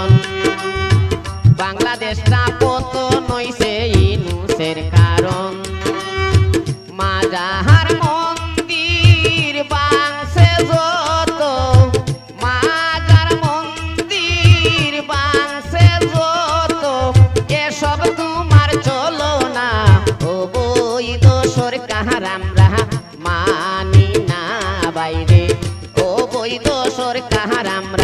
জনগণ বাংলাদেশটা কত নইছে ইনুসের কারণ। মাজাহার মন্দির বাংছে যত। মাজার মন্দির বাংছে যত। এসব তোমার চলো না। ও বৈধ সরকার, আমরা মানি না বাইরে। ও বৈধ সরকার, আমরা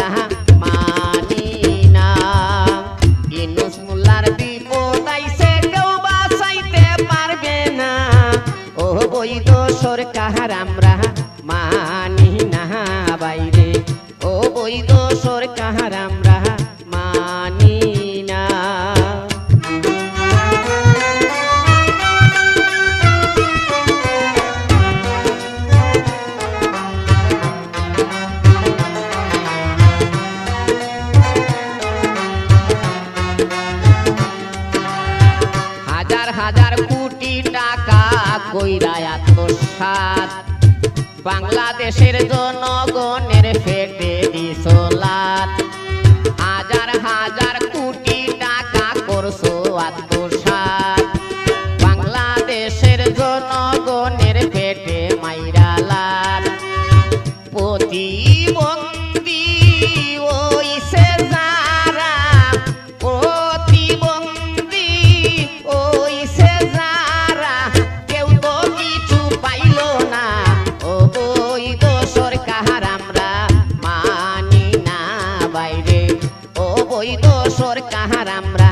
না। ও বৈধ সরকার আমরা মানি না বাইরে হাজার হাজার কোটি টাকা কইরা আত্মসাত বাংলাদেশের জনগণের ফেটে দিসলাত হাজার হাজার কোটি টাকা করছ আত্মসাত ও বৈধ সরকার আমরা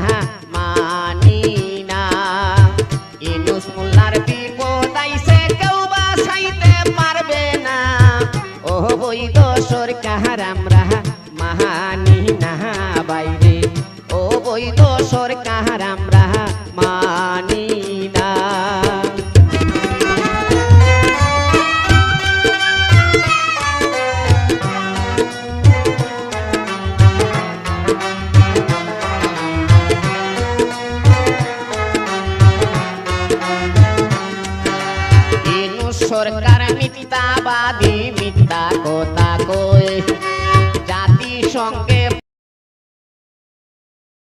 মানি না। ইনুস মোল্লার বিপদ আইছে কেউ বাসাইতে পারবে না। ও বৈধ সরকার আমরা সরকার মিথ্যাবাদী মিথ্যা কথা কয় জাতিসংঘে